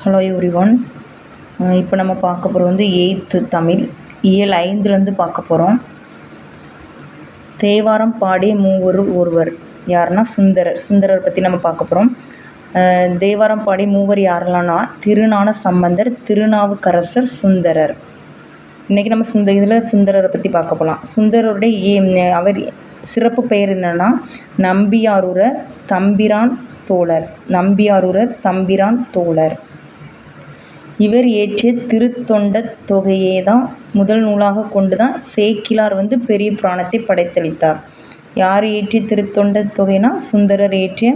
Hello every one இப்போ நம்ம பார்க்க போகிறது வந்து எயித்து தமிழ். இயல் ஐந்துலேருந்து பார்க்க போகிறோம் தேவாரம் பாடி மூவர் ஒருவர். யாருன்னா சுந்தரர். சுந்தரர் பற்றி நம்ம பார்க்க போகிறோம் தேவாரம் பாடி மூவர் யாரெல்லாம்னா திருநான சம்பந்தர் திருநாவுக்கரசர் சுந்தரர். இன்றைக்கி நம்ம சுந்த இதில் சுந்தரரை பற்றி பார்க்க போகலாம் சுந்தரருடைய அவர் சிறப்பு பெயர் என்னன்னா நம்பியாரூரர் தம்பிரான் தோழர். நம்பியாரூரர் தம்பிரான் தோழர். இவர் இயற்றிய திருத்தொண்ட தொகையே தான் முதல் நூலாக கொண்டு தான் சேக்கிலார் வந்து பெரிய புராணத்தை படைத்தளித்தார். யார் இயற்றிய திருத்தொண்ட தொகைனா சுந்தரர் இயற்றிய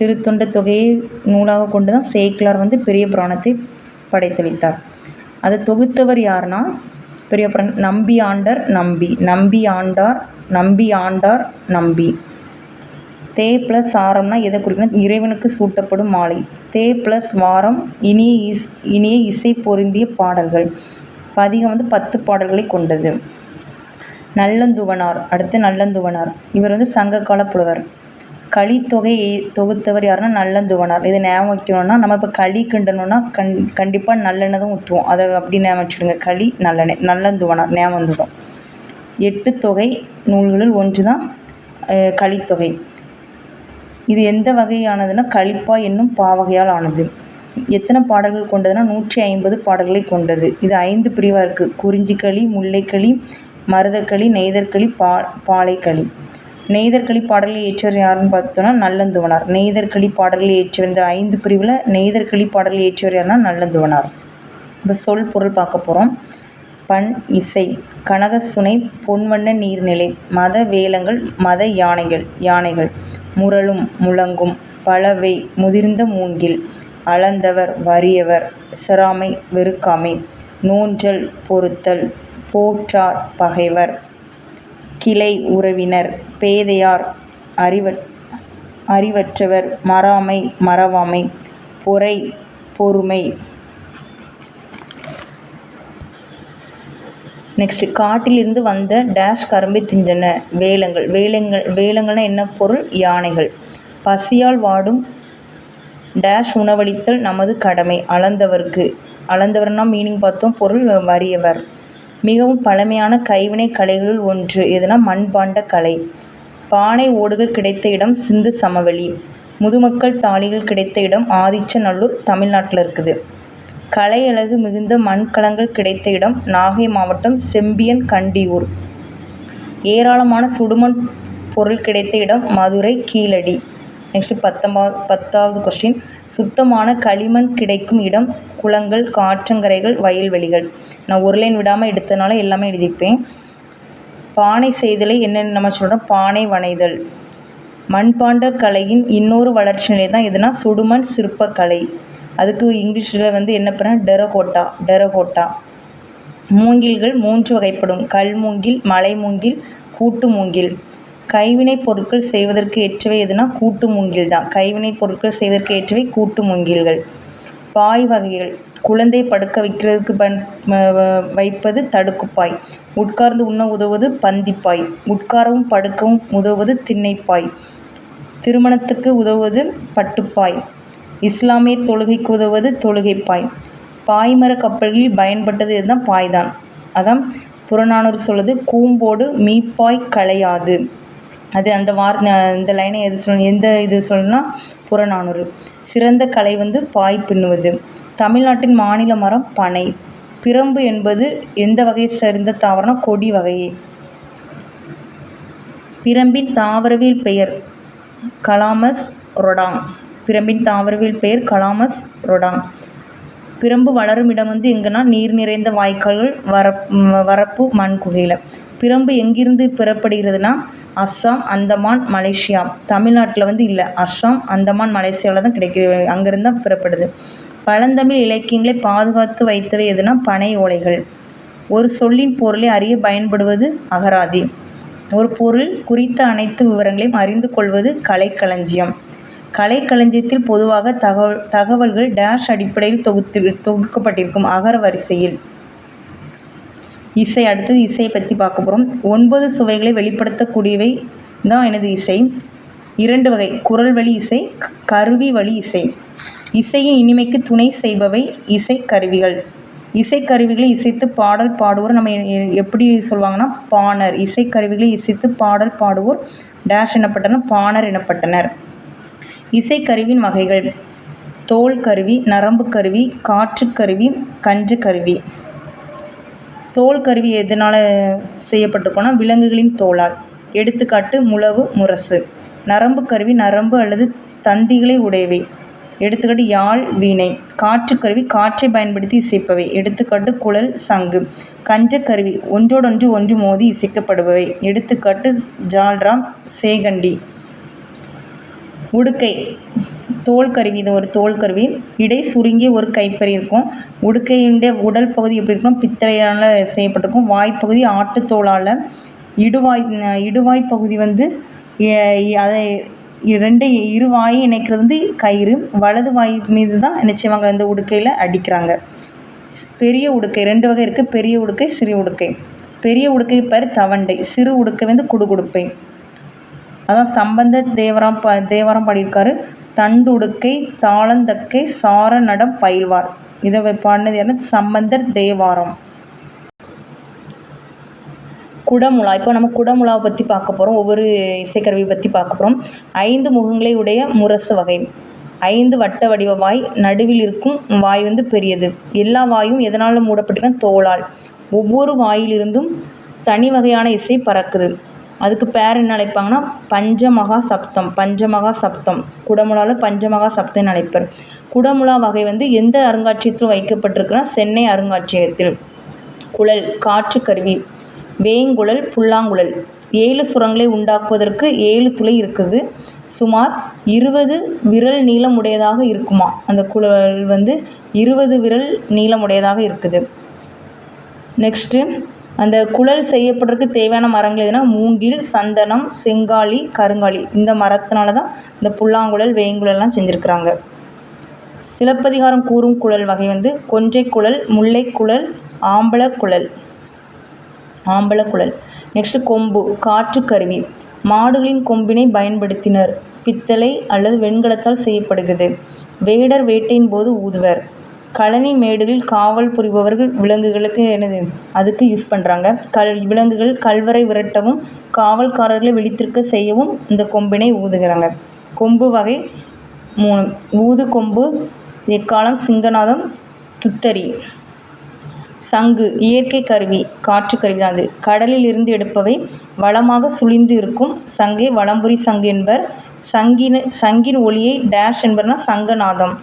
திருத்தொண்ட தொகையை நூலாக கொண்டு தான் சேக்கிலார் வந்து பெரிய புராணத்தை படைத்தளித்தார். அதை தொகுத்தவர் யாருன்னா பெரிய புராணம் நம்பி ஆண்டர் நம்பி நம்பி ஆண்டார் நம்பி ஆண்டார் நம்பி. தே ப்ளஸ் ஆரம்னா எதை குறிக்கணும்? இறைவனுக்கு சூட்டப்படும் மாலை. தே ப்ளஸ் வாரம் இனிய இஸ் இனிய இசை பொருந்திய பாடல்கள். பதிகம் வந்து பத்து பாடல்களை கொண்டது. நல்லந்துவனார் அடுத்து நல்லந்துவனார். இவர் வந்து சங்ககால புலவர். களித்தொகை தொகுத்தவர் யாருன்னா நல்லந்துவனார். இதை ஞாபகம் வைக்கணும்னா நம்ம இப்போ களி கிண்டணும்னா கண் கண்டிப்பாக நல்லெண்ணெய் தான் ஊற்றுவோம் அதை அப்படி ஞாபகம் வச்சுடுங்க களி நல்லெண்ணெய் நல்லந்துவனார் ஞாபகம் வந்துடும் எட்டு தொகை நூல்களில் ஒன்று தான் களித்தொகை. இது எந்த வகையானதுன்னா கலிப்பா என்னும் பாவகையால் ஆனது. எத்தனை பாடல்கள் கொண்டதுன்னா நூற்றி ஐம்பது பாடல்களை கொண்டது. இது ஐந்து பிரிவாக இருக்குது குறிஞ்சிக்களி முல்லைக்களி மருதக்களி நெய்தற்களி பா பாலைக்களி நெய்தற்களி பாடல்களை ஏற்றவர் யாருன்னு பார்த்தோன்னா நல்லந்துவனார். நெய்தற்களி பாடல்களை ஏற்றவர் இந்த ஐந்து பிரிவில் நெய்தற்களி பாடல்களை ஏற்றவர் யாருன்னா நல்லந்துவனார். இப்போ சொல் பொருள் பார்க்க போகிறோம் பண் இசை கனகசுனை பொன்வண்ண நீர்நிலை மத வேலங்கள் மத யானைகள் யானைகள். முரளும் முழங்கும் பலவை முதிர்ந்த மூங்கில். அளந்தவர் வறியவர் சிறாமை வெறுக்காமை. நோன்றல் பொறுத்தல் போற்றார் பகைவர். கிளை உறவினர் பேதையார் அறிவ அறிவற்றவர் மறாமை மறவாமை. பொறை பொறுமை நெக்ஸ்ட் காட்டிலிருந்து வந்த டேஷ் கரும்பை திஞ்சன வேலங்கள் வேலங்கள் வேலங்கள்னா என்ன பொருள்? யானைகள். பசியால் வாடும் டேஷ் உணவளித்தல் நமது கடமை. அளந்தவர்க்கு அளந்தவர்னா மீனிங் பார்த்தோம் பொருள் வறியவர். மிகவும் பழமையான கைவினை கலைகளுள் ஒன்று எதுனா மண்பாண்ட கலை. பானை ஓடுகள் கிடைத்த இடம் சிந்து சமவெளி. முதுமக்கள் தாளிகள் கிடைத்த இடம் ஆதிச்சநல்லூர் தமிழ்நாட்டில் இருக்குது. கலையழகு மிகுந்த மண்கலங்கள் கிடைத்த இடம் நாகை மாவட்டம் செம்பியன் கண்டியூர். ஏராளமான சுடுமண் பொருள் கிடைத்த இடம் மதுரை கீழடி. நெக்ஸ்ட் பத்தொம்பது பத்தாவது கொஸ்டின் சுத்தமான களிமண் கிடைக்கும் இடம் குளங்கள் காற்றங்கரைகள் வயல்வெளிகள். நான் ஒரு லைன் விடாமல் எடுத்தனால எல்லாமே எழுதிப்பேன். பானை செய்தலை என்னென்ன நம்ம சொல்கிறோம் பானை வனைதல். மண்பாண்ட கலையின் இன்னொரு வளர்ச்சி நிலை தான் எதுனா சுடுமண் சிற்பக்கலை. அதுக்கு இங்கிலீஷில் வந்து என்ன பண்ண டெரகோட்டா டெரகோட்டா. மூங்கில்கள் மூன்று வகைப்படும். கல் மூங்கில் மலை மூங்கில் கூட்டு மூங்கில். கைவினைப் பொருட்கள் செய்வதற்கு ஏற்றவை எதுனா கூட்டு மூங்கில் தான். கைவினைப் பொருட்கள் செய்வதற்கு ஏற்றவை கூட்டு மூங்கில்கள். பாய் வகைகள். குழந்தை படுக்க வைக்கிறதுக்கு பன் வ- வைப்பது தடுக்குப்பாய். உட்கார்ந்து உண்ண உதவுவது பந்திப்பாய். உட்காரவும் படுக்கவும் உதவுவது திண்ணைப்பாய். திருமணத்துக்கு உதவுவது பட்டுப்பாய். இஸ்லாமிய தொழுகைக்கு உதவுவது தொழுகைப்பாய். பாய்மர கப்பல்களில் பயன்பட்டது இதுதான் பாய்தான். அதான் புறநானூறு சொல்லுது கூம்போடு மீப்பாய் களையாது. அது அந்த வார் இந்த லைனை எது சொல் எந்த இது சொல்லணும்னா புறநானூறு. சிறந்த கலை வந்து பாய் பின்னுவது. தமிழ்நாட்டின் மாநில மரம் பனை. பிரம்பு என்பது எந்த வகையை சேர்ந்த தாவரம்னா கொடி வகையே. பிரம்பின் தாவரவியல் பெயர் கலாமஸ் ரொடாங். பிரம்பின் தாவரவியல் பெயர் கலாமஸ் ரொடாங். பிரம்பு வளரும் இடம் வந்து எங்கன்னா நீர் நிறைந்த வாய்க்கால்கள் வரப் வரப்பு மண் குகையில். பிரம்பு எங்கிருந்து பெறப்படுகிறதுனா அஸ்ஸாம் அந்தமான் மலேசியா. தமிழ்நாட்டில் வந்து இல்லை. அஸ்ஸாம் அந்தமான் மலேசியாவில் தான் கிடைக்கிது அங்கேருந்து தான் பெறப்படுது. பழந்தமிழ் இலக்கியங்களை பாதுகாத்து வைத்தவை எதுனா பனை ஓலைகள். ஒரு சொல்லின் பொருளை அறிய பயன்படுவது அகராதி. ஒரு பொருள் குறித்த அனைத்து விவரங்களையும் அறிந்து கொள்வது கலைக்களஞ்சியம். கலைக்களஞ்சியத்தில் பொதுவாக தகவல் தகவல்கள் டேஷ் அடிப்படையில் தொகுத்து தொகுக்கப்பட்டிருக்கும் அகர வரிசையில். இசை அடுத்தது இசையை பற்றி பார்க்க போகிறோம் ஒன்பது சுவைகளை வெளிப்படுத்தக்கூடியவை தான் எனது இசை. இரண்டு வகை குரல் வழி இசை கருவி வழி இசை. இசையின் இனிமைக்கு துணை செய்பவை இசைக்கருவிகள் இசைக்கருவிகளை இசைத்து பாடல் பாடுவோர் நம்ம எ- எப்படி சொல்லுவாங்கன்னா பாணர். இசைக்கருவிகளை இசைத்து பாடல் பாடுவோர் டேஷ் எனப்பட்டனர் பாணர் எனப்பட்டனர் இசைக்கருவின் வகைகள். தோல் கருவி நரம்பு கருவி காற்றுக் கருவி கருவி. தோல் கருவி எதனால் செய்யப்பட்டிருக்கோன்னா விலங்குகளின் தோலால். எடுத்துக்காட்டு முழவு முரசு. நரம்பு கருவி நரம்பு அல்லது தந்திகளை உடையவை. எடுத்துக்காட்டு யாழ் வீணை. காற்றுக்கருவி காற்றை பயன்படுத்தி இசைப்பவை. எடுத்துக்காட்டு குழல் சங்கு. கஞ்சக் கருவி ஒன்றோடொன்று ஒன்று மோதி இசைக்கப்படுபவை. எடுத்துக்காட்டு ஜால்ராம் சேகண்டி. உடுக்கை. தோல் கருவி இது ஒரு தோல் கருவி. இடை சுருங்கி ஒரு கைப்பறி இருக்கும். உடுக்கையுடைய உடல் பகுதி எப்படி இருக்கும் பித்தளையால் செய்யப்பட்டிருக்கும். வாய்ப்பகுதி ஆட்டுத்தோலால் இடுவாய் இடுவாய் பகுதி வந்து அதை ரெண்டு இரு வாயை இணைக்கிறது வந்து கயிறு. வலது வாய் மீது தான் நிச்சயமாக இந்த உடுக்கையில் அடிக்கிறாங்க. பெரிய உடுக்கை ரெண்டு வகை இருக்குது பெரிய உடுக்கை சிறு உடுக்கை. பெரிய உடுக்கை பேர் தவண்டை. சிறு உடுக்கை வந்து குடுகுடுப்பை அதான் சம்பந்த தேவராம் பா தேவாரம் பாடியிருக்காரு. தண்டுடுக்கை தாளந்தக்கை சார நடம் பயில்வார். இதை பாடினது யாருன்னா சம்பந்தர் தேவாரம். குடமுழா இப்போ நம்ம குடமுழாவை பற்றி பார்க்க போகிறோம் ஒவ்வொரு இசைக்கருவி பற்றி பார்க்க போகிறோம் ஐந்து முகங்களை உடைய முரசு வகை. ஐந்து வட்ட வடிவ வாய் நடுவில் இருக்கும் வாய் வந்து பெரியது. எல்லா வாயும் எதனால் மூடப்பட்டிருக்குன்னா தோலால் ஒவ்வொரு வாயிலிருந்தும் தனி வகையான இசை பறக்குது. அதுக்கு பேர் என்ன அழைப்பாங்கன்னா பஞ்சமகா சப்தம் பஞ்சமகா சப்தம் குடமுழாவில் பஞ்சமகா சப்தம்னு அழைப்பர். குடமுழா வகை வந்து எந்த அருங்காட்சியகத்தில் வைக்கப்பட்டிருக்குன்னா சென்னை அருங்காட்சியகத்தில். குழல் காற்று கருவி. வேங்குழல் புல்லாங்குழல். ஏழு சுரங்களை உண்டாக்குவதற்கு ஏழு துளை இருக்குது. சுமார் இருபது விரல் நீளமுடையதாக இருக்குமா? அந்த குழல் வந்து இருபது விரல் நீளமுடையதாக இருக்குது. நெக்ஸ்ட்டு அந்த குழல் செய்யப்படுறதுக்கு தேவையான மரங்கள் எதுனா மூங்கில் சந்தனம் செங்காலி கருங்காலி. இந்த மரத்தினால தான் இந்த புல்லாங்குழல் வேங்குழல்லாம் செஞ்சுருக்குறாங்க. சிலப்பதிகாரம் கூறும் குழல் வகை வந்து கொஞ்சை குழல் முல்லை குழல் ஆம்பளக்குழல் ஆம்பளக்குழல் நெக்ஸ்ட்டு கொம்பு காற்று கருவி. மாடுகளின் கொம்பினை பயன்படுத்தினர். பித்தளை அல்லது வெண்கலத்தால் செய்யப்படுகிறது. வேடர் வேட்டையின் போது ஊதுவர். கழனி மேடுகளில் காவல் புரிபவர்கள் விலங்குகளுக்கு என்னது அதுக்கு யூஸ் பண்ணுறாங்க கல் விலங்குகள் கல்வரை விரட்டவும் காவல்காரர்களை விழித்திருக்க செய்யவும் இந்த கொம்பினை ஊதுகிறாங்க. கொம்பு வகை மூணு. ஊது கொம்பு எக்காலம் சிங்கநாதம் துத்தரி சங்கு இயற்கை கருவி காற்று கருவி தான் அது. கடலில் இருந்து எடுப்பவை வளமாக சுழிந்து இருக்கும் சங்கை வளம்புரி சங்கு என்பர். சங்கின சங்கின் ஒளியை டேஷ் என்பர்னா சங்கநாதம்.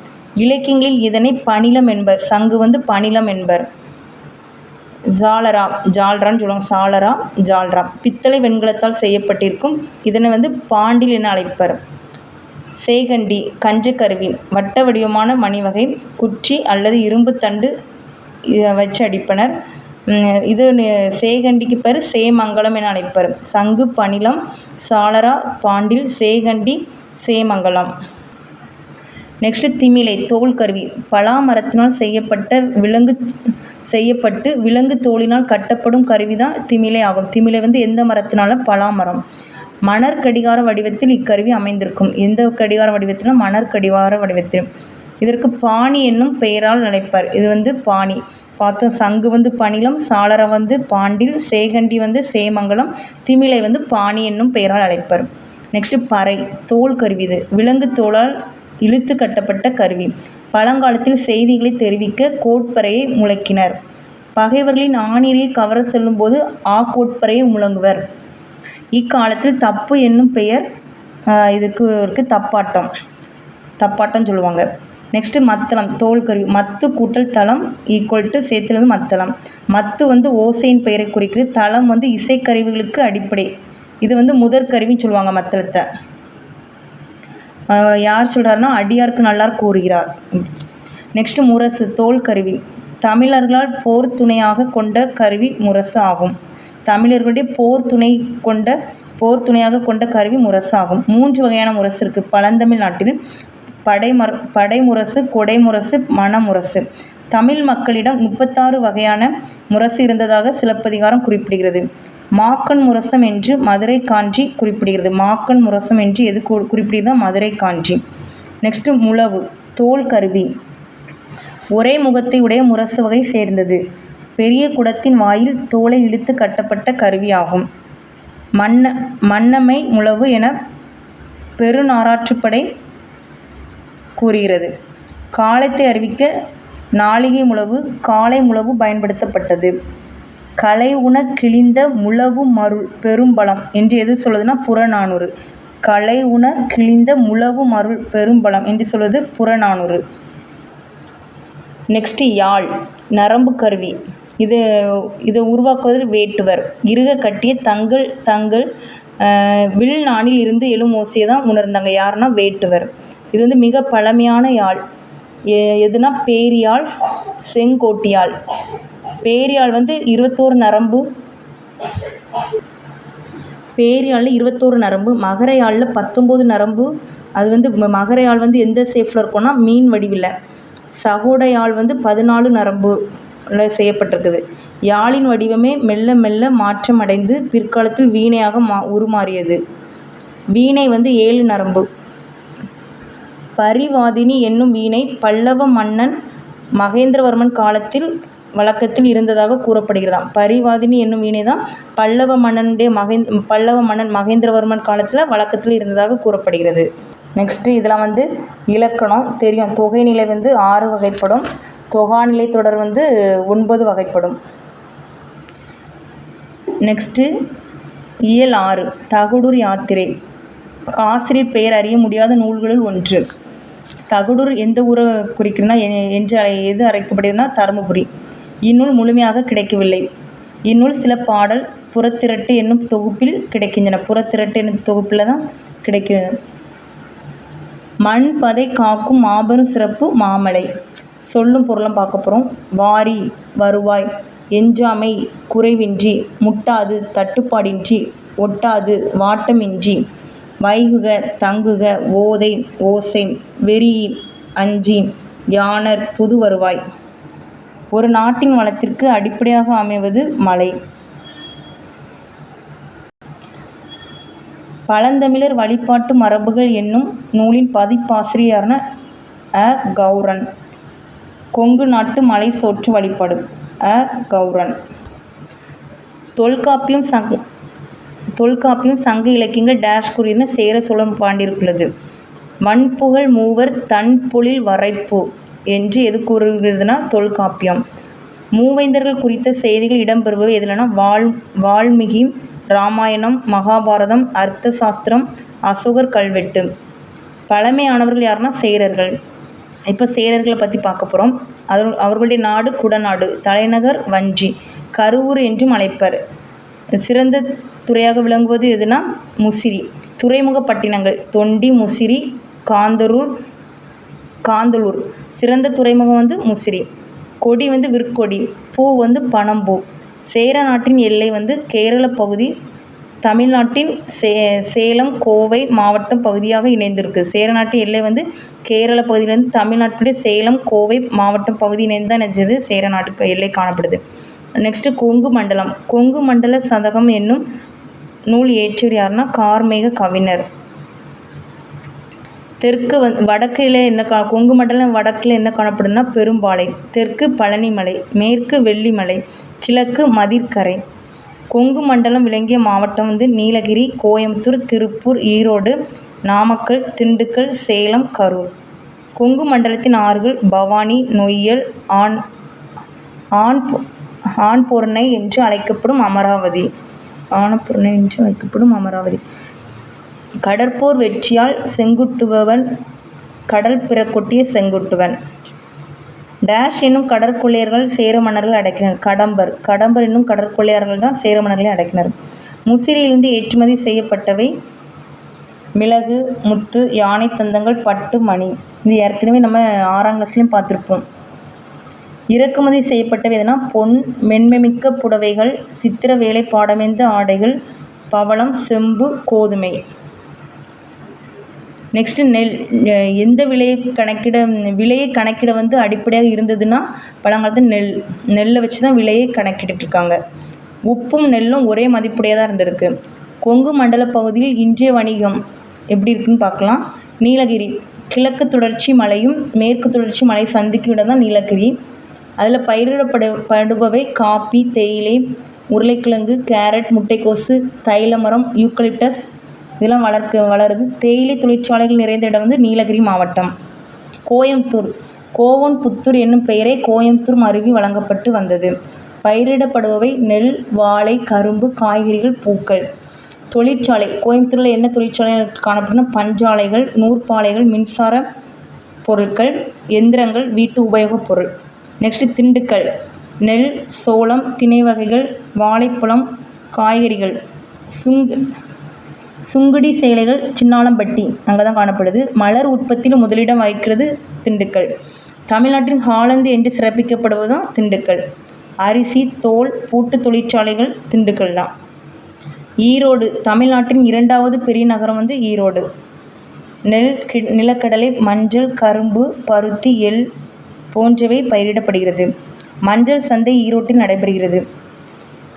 இலக்கியங்களில் இதனை பணிலம் என்பர். சங்கு வந்து பணிலம் என்பர். ஜாலரா ஜால்ரான்னு சொல்லுவாங்க. சாலரா ஜால்ரா பித்தளை வெண்கலத்தால் செய்யப்பட்டிருக்கும். இதனை வந்து பாண்டில் என அழைப்பர். சேகண்டி கஞ்சுக்கருவி வட்ட வடிவமான மணிவகை குச்சி அல்லது இரும்பு தண்டு வச்சு அடிப்பனர். இது சேகண்டிக்கு பேர் சேமங்கலம் என அழைப்பர். சங்கு பணிலம் சாலரா பாண்டில் சேகண்டி சேமங்கலம். நெக்ஸ்ட்டு திமிலை தோல் கருவி. பலா மரத்தினால் செய்யப்பட்ட விலங்கு செய்யப்பட்டு விலங்கு தோலினால் கட்டப்படும் கருவி தான் திமிலை ஆகும். திமிலை வந்து எந்த மரத்தினால பலா மரம் மணர் கடிகார வடிவத்தில் இக்கருவி அமைந்திருக்கும். எந்த கடிகார வடிவத்திலும் மணர் கடிகார வடிவத்தில். இதற்கு பாணி என்னும் பெயரால் அழைப்பார் இது வந்து பாணி. பார்த்தோம் சங்கு வந்து பணிலம் சாளரம் வந்து பாண்டில் சேகண்டி வந்து சேமங்கலம் திமிலை வந்து பாணி என்னும் பெயரால் அழைப்பர். நெக்ஸ்ட்டு பறை தோல் கருவி இது. விலங்கு தோலால் இழுத்து கட்டப்பட்ட கருவி. பழங்காலத்தில் செய்திகளை தெரிவிக்க கோட்பறையை முழக்கினர். பகைவர்களின் ஆணிரை கவர செல்லும்போது ஆ கோட்பறையை முழங்குவர். இக்காலத்தில் தப்பு என்னும் பெயர் இதுக்கு இருக்கு தப்பாட்டம். தப்பாட்டம் சொல்லுவாங்க. நெக்ஸ்ட்டு மத்தளம் தோல் கருவி. மத்து கூட்டல் தளம் ஈக்குவல் டு சேர்த்துல வந்து மத்தளம். மத்து வந்து ஓசையின் பெயரை குறிக்குது. தளம் வந்து இசைக்கருவிகளுக்கு அடிப்படை. இது வந்து முதற் கருவின்னு சொல்லுவாங்க மத்தளத்தை. யார் சொல்கிறாருன்னா அடியார்க்கு நல்லார் கூறுகிறார். நெக்ஸ்ட்டு முரசு தோல் கருவி. தமிழர்களால் போர் துணையாக கொண்ட கருவி முரசு ஆகும். தமிழர்களுடைய போர் துணை கொண்ட போர் துணையாக கொண்ட கருவி முரசு ஆகும். மூன்று வகையான முரசு இருக்குது பழந்தமிழ் நாட்டில் படைமர படைமுரசு கொடைமுரசு மணமுரசு தமிழ் மக்களிடம் முப்பத்தாறு வகையான முரசு இருந்ததாக சிலப்பதிகாரம் குறிப்பிடுகிறது. மாக்கன் முரசம் என்று மதுரை காஞ்சி குறிப்பிடுகிறது. மாக்கன் முரசம் என்று எது கு- குறிப்பிடுகிறதா மதுரை காஞ்சி. நெக்ஸ்ட்டு முழவு தோல் கருவி. ஒரே முகத்தை உடைய முரசு வகை சேர்ந்தது. பெரிய குடத்தின் வாயில் தோலை இழுத்து கட்டப்பட்ட கருவியாகும் மன்ன மன்னமை முழவு என பெருநாராற்றுப்படை கூறுகிறது. காலத்தை அறிவிக்க நாளிகை முழவு காலை முழவு பயன்படுத்தப்பட்டது. கலை உண கிழிந்த முழவு மருள் பெரும்பலம் என்று எது சொல்லுதுன்னா புறநானூறு. கலை உண கிழிந்த முழவு மருள் பெரும்பலம் என்று சொல்வது புறநானூறு. நெக்ஸ்ட்டு யாழ் நரம்பு கருவி. இது இதை உருவாக்குவது வேட்டுவர். இருக கட்டிய தங்கள் தங்கள் வில் நாணில் இருந்து எழும் ஓசையை தான் உணர்ந்தாங்க. யாருன்னா வேட்டுவர். இது வந்து மிக பழமையான யாழ். எ- எதுனா பேரியாழ் செங்கோட்டியாழ். பேரியாழ் வந்து இருபத்தோரு நரம்பு. பேரியாழில் இருபத்தோரு நரம்பு மகரையாழில் பத்தொம்போது நரம்பு. அது வந்து மகரையாள் மகரையாழ் வந்து எந்த சேஃப்பில் இருக்கும்னா மீன் வடிவில். சகோடையாழ் வந்து பதினாலு நரம்புல செய்யப்பட்டிருக்குது. யாழின் வடிவமே மெல்ல மெல்ல மாற்றம் அடைந்து பிற்காலத்தில் வீணையாக மா உருமாறியது. வீணை வந்து ஏழு நரம்பு. பரிவாதினி என்னும் வீணை பல்லவ மன்னன் மகேந்திரவர்மன் காலத்தில் வழக்கத்தில் இருந்ததாக கூறப்படுகிறதாம். பரிவாதினி என்னும் வீணை தான் பல்லவ மன்னனுடைய மகேந் பல்லவ மன்னன் மகேந்திரவர்மன் காலத்தில் வழக்கத்தில் இருந்ததாக கூறப்படுகிறது. நெக்ஸ்ட்டு இதெல்லாம் வந்து இலக்கணம். தெரியும். தொகைநிலை வந்து ஆறு வகைப்படும். தொகாநிலை தொடர் வந்து ஒன்பது வகைப்படும். நெக்ஸ்ட்டு இயல் ஆறு. தகுடூர் யாத்திரை. ஆசிரியர் பெயர் அறிய முடியாத நூல்களில் ஒன்று. தகுடூர் எந்த ஊரை குறிக்கிறதுனா என்று அழை எது அழைக்கப்படுதுன்னா தருமபுரி. இந்நூல் முழுமையாக கிடைக்கவில்லை. இந்நூல் சில பாடல் புறத்திரட்டு என்னும் தொகுப்பில் கிடைக்கின்றன. புறத்திரட்டு என்னும் தொகுப்பில் தான் கிடைக்கிறது மண் பதை காக்கும் மாபெரும் சிறப்பு மாமலை. சொல்லும் பொருளும் பார்க்க போகிறோம் வாரி வருவாய் எஞ்சாமை குறைவின்றி முட்டாது தட்டுப்பாடின்றி ஒட்டாது வாட்டமின்றி வைகுக தங்குக ஓதை ஓசை வெறி அஞ்சி யானர் புது வருவாய். ஒரு நாட்டின் வளத்திற்கு அடிப்படையாக அமைவது மலை. பழந்தமிழர் வழிபாட்டு மரபுகள் என்னும் நூலின் பதிப்பாசிரியரான அ. கௌரன். கொங்கு நாட்டு மலை சோற்று வழிபாடு. அ. கௌரன். தொல்காப்பியம் சங் தொல்காப்பியம் சங்க இலக்கியங்கள் டேஷ் கூறின சேர சோழன் பாண்டியிருக்குள்ளது மண்புகழ் மூவர் தன் பொழில் வரைப்பு. என்று எது கூறுகிறதுனா தொல்காப்பியம். மூவேந்தர்கள் குறித்த செய்திகள் இடம்பெறுபவை எதுலனா வால் வால்மீகி ராமாயணம் மகாபாரதம் அர்த்த சாஸ்திரம் அசோகர் கல்வெட்டு. பழமையானவர்கள் யாருன்னா சேரர்கள். இப்போ சேரர்களை பற்றி பார்க்க போகிறோம் அது அவர்களுடைய நாடு குடநாடு தலைநகர் வஞ்சி கருவூர் என்றும் அழைப்பர். சிறந்த துறையாக விளங்குவது எதுனா முசிறி துறைமுகப்பட்டினங்கள் தொண்டி முசிறி காந்தரூர் காந்தலூர். சிறந்த துறைமுகம் வந்து முசிறி. கொடி வந்து விற்கொடி பூ வந்து பனம்பூ. சேர நாட்டின் எல்லை வந்து கேரள பகுதி தமிழ்நாட்டின் சே சேலம் கோவை மாவட்டம் பகுதியாக இணைந்திருக்கு. சேர நாட்டு எல்லை வந்து கேரள பகுதியிலேருந்து தமிழ்நாட்டுடைய சேலம் கோவை மாவட்டம் பகுதி இணைந்து தான் நினைச்சது சேர நாட்டுக்கு எல்லை காணப்படுது. நெக்ஸ்ட்டு கொங்கு மண்டலம். கொங்கு மண்டல சதகம் என்னும் நூல் இயற்றியவர் யாருன்னா கார்மேக கவிஞர். தெற்கு வந் வடக்கில் என்ன கா கொங்கு மண்டலம் வடக்கில் என்ன காணப்படுதுன்னா பெரும்பாலை. தெற்கு பழனிமலை மேற்கு வெள்ளிமலை கிழக்கு மதிர்கரை. கொங்கு மண்டலம் விளங்கிய மாவட்டம் வந்து நீலகிரி கோயம்புத்தூர் திருப்பூர் ஈரோடு நாமக்கல் திண்டுக்கல் சேலம் கரூர். கொங்கு மண்டலத்தின் ஆறுகள் பவானி நொய்யல் ஆண் ஆண் பொ- ஆண்பொருணை என்று அழைக்கப்படும் அமராவதி. ஆணப்பொருணை என்று அழைக்கப்படும் அமராவதி. கடற்போர் வெற்றியால் செங்குட்டுபவன் கடல் பிறக்கொட்டிய செங்குட்டுவன். டேஷ் என்னும் கடற்கொள்ளையர்கள் சேர மன்னர்கள் அடக்கினர். கடம்பர் கடம்பர் என்னும் கடற்கொள்ளையர்கள் தான் சேர மன்னர்களை அடக்கினர். முசிறியிலிருந்து ஏற்றுமதி செய்யப்பட்டவை மிளகு முத்து யானை தந்தங்கள் பட்டு மணி. இது ஏற்கனவே நம்ம ஆறாம் கிளாஸ்லையும் பார்த்துருப்போம். இறக்குமதி செய்யப்பட்டவை எதுனா? பொன் மென்மைமிக்க புடவைகள் சித்திர வேலை பாடமைந்த ஆடைகள் பவளம் செம்பு கோதுமை. நெக்ஸ்ட்டு நெல் எந்த விலையை கணக்கிட விலையை கணக்கிட வந்து அடிப்படையாக இருந்ததுன்னா பழங்காலத்தில் நெல் நெல்லை வச்சு தான் விலையை கணக்கிட்டுருக்காங்க இருக்காங்க உப்பும் நெல்லும் ஒரே மதிப்புடையதாக இருந்திருக்கு. கொங்கு மண்டல பகுதியில் இன்றைய வணிகம் எப்படி இருக்குன்னு பார்க்கலாம். நீலகிரி கிழக்கு தொடர்ச்சி மலையும் மேற்கு தொடர்ச்சி மலை சந்திக்கும் இடம் தான் நீலகிரி. அதில் பயிரிடப்படு படுபவை காப்பி தேயிலை உருளைக்கிழங்கு கேரட் முட்டைக்கோசு தைலமரம் யூக்கலிப்டஸ் இதெல்லாம் வளர்க்க வளருது. தேயிலை தொழிற்சாலைகள் நிறைந்த இடம் வந்து நீலகிரி மாவட்டம். கோயம்புத்தூர். கோவன் புத்தூர் என்னும் பெயரே கோயம்புத்தூர் அருவி வழங்கப்பட்டு வந்தது. பயிரிடப்படுபவை நெல் வாழை கரும்பு காய்கறிகள் பூக்கள். தொழிற்சாலை. கோயம்புத்தூரில் என்ன தொழிற்சாலை காணப்படும்னா பஞ்சாலைகள் நூற்பாலைகள் மின்சார பொருட்கள் எந்திரங்கள் வீட்டு உபயோகப் பொருள். நெக்ஸ்ட்டு திண்டுக்கல். நெல் சோளம் திணை வகைகள் வாழைப்பழம் காய்கறிகள். சுங்கு சுங்குடி சேலைகள் சின்னாளம்பட்டி அங்கே தான் காணப்படுது. மலர் உற்பத்தியில் முதலிடம் வகிக்கிறது திண்டுக்கல். தமிழ்நாட்டின் ஹாலந்து என்று சிறப்பிக்கப்படுவதும் திண்டுக்கல். அரிசி தோல் பூட்டு தொழிற்சாலைகள் திண்டுக்கல் தான். ஈரோடு தமிழ்நாட்டின் இரண்டாவது பெரிய நகரம் வந்து ஈரோடு. நெல் கி நிலக்கடலை மஞ்சள் கரும்பு பருத்தி எள் போன்றவை பயிரிடப்படுகிறது. மஞ்சள் சந்தை ஈரோட்டில் நடைபெறுகிறது.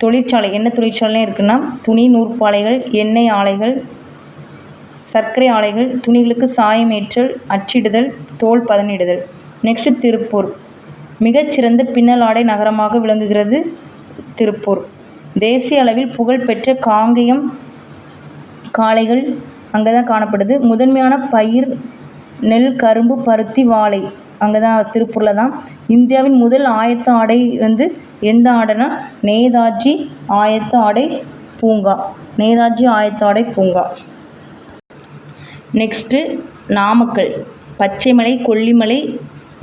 தொழிற்சாலை என்ன தொழிற்சாலை இருக்குன்னா துணி நூற்பாலைகள் எண்ணெய் ஆலைகள் சர்க்கரை ஆலைகள் துணிகளுக்கு சாயம் ஏற்றல் அச்சிடுதல் தோல் பதனிடுதல். நெக்ஸ்ட்டு திருப்பூர். மிகச்சிறந்த பின்னலாடை நகரமாக விளங்குகிறது திருப்பூர். தேசிய அளவில் புகழ்பெற்ற காங்கேயம் காளைகள் அங்கே தான் காணப்படுது. முதன்மையான பயிர் நெல் கரும்பு பருத்தி வாழை. அங்கே தான் திருப்பூரில் தான் இந்தியாவின் முதல் ஆயத்த ஆடை வந்து எந்த ஆடைனா நேதாஜி ஆயத்த ஆடை பூங்கா. நேதாஜி ஆயத்த ஆடை பூங்கா. நெக்ஸ்ட்டு நாமக்கல். பச்சைமலை கொல்லிமலை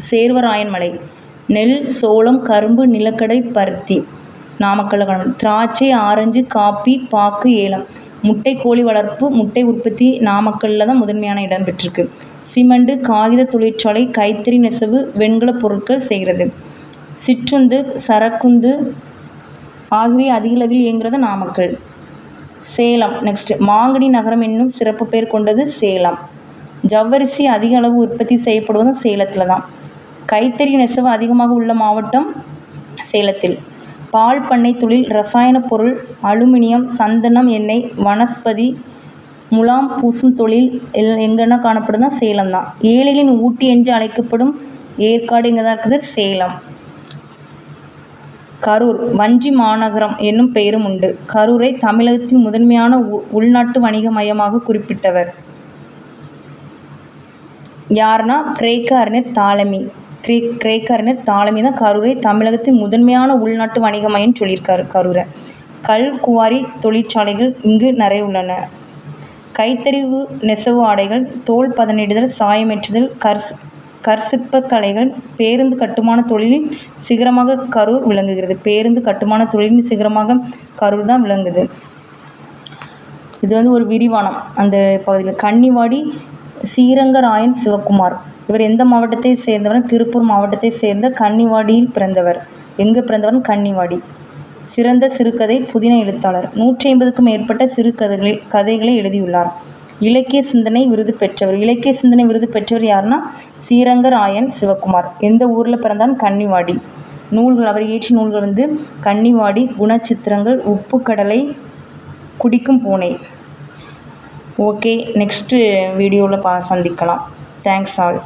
சேர்வராயன் மலை. நெல் சோளம் கரும்பு நிலக்கடை பருத்தி. நாமக்கல்லில் திராட்சை ஆரஞ்சு காப்பி பாக்கு ஏலம். முட்டை கோழி வளர்ப்பு முட்டை உற்பத்தி நாமக்கல்லில் தான் முதன்மையான இடம் பெற்றிருக்கு. சிமெண்டு காகித தொழிற்சாலை கைத்தறி நெசவு வெண்கலப் பொருட்கள் செய்கிறது. சிற்றுந்து சரக்குந்து ஆகியவை அதிகளவில் இயங்குறது நாமக்கல். சேலம் நெக்ஸ்ட்டு மாங்கனி நகரம் என்னும் சிறப்பு பெயர் கொண்டது சேலம். ஜவ்வரிசி அதிக அளவு உற்பத்தி செய்யப்படுவதும் சேலத்தில் தான். கைத்தறி நெசவு அதிகமாக உள்ள மாவட்டம் சேலத்தில். பால் பண்ணை தொழில் ரசாயனப் பொருள் அலுமினியம் சந்தனம் எண்ணெய் வனஸ்பதி முலாம் பூசும் தொழில் எல் எங்கன்னா காணப்படுதுன்னா சேலம் தான். ஏழைகளின் ஊட்டி என்று அழைக்கப்படும் ஏற்காடு இங்கே தான் இருக்குது சேலம். கரூர் வஞ்சி மாநகரம் என்னும் பெயரும் உண்டு. கரூரை தமிழகத்தின் முதன்மையான உ உள்நாட்டு வணிக மையமாக குறிப்பிட்டவர். யாருன்னா கிரேக்க அறிஞர் தாலமி கிரே கிரேக்க தாளமே தான் கரூரை தமிழகத்தின் முதன்மையான உள்நாட்டு வணிக மையம் சொல்லியிருக்காரு கரூரை. கல் குவாரி தொழிற்சாலைகள் இங்கு நிறைய உள்ளன. கைத்தறிவு நெசவு ஆடைகள் தோல் பதனிடுதல் சாயமேற்றுதல் கர்ஸ் கற்சிற்பக்கலைகள் பேருந்து கட்டுமான தொழிலின் சிகரமாக கரூர் விளங்குகிறது. பேருந்து கட்டுமான தொழிலின் சிகரமாக கரூர் தான் விளங்குது. இது வந்து ஒரு விரிவானம். அந்த பகுதியில் கன்னிவாடி ஸ்ரீரங்கராயன் சிவகுமார் இவர் எந்த மாவட்டத்தை சேர்ந்தவர் திருப்பூர் மாவட்டத்தை சேர்ந்த கன்னிவாடியில் பிறந்தவர். எங்கே பிறந்தவர் கன்னிவாடி. சிறந்த சிறுகதை புதின எழுத்தாளர். நூற்றி ஐம்பதுக்கும் மேற்பட்ட சிறுகதைகளில் கதைகளை எழுதியுள்ளார். இலக்கிய சிந்தனை விருது பெற்றவர். இலக்கிய சிந்தனை விருது பெற்றவர் யாருன்னா ஸ்ரீரங்கராயன் சிவகுமார். எந்த ஊரில் பிறந்தான்? கன்னிவாடி. நூல்கள் அவர் இயற்றிய நூல்கள் வந்து கன்னிவாடி குணச்சித்திரங்கள் உப்பு கடலை குடிக்கும் பூனை. ஓகே நெக்ஸ்ட்டு வீடியோவில் பா சந்திக்கலாம். Thanks all.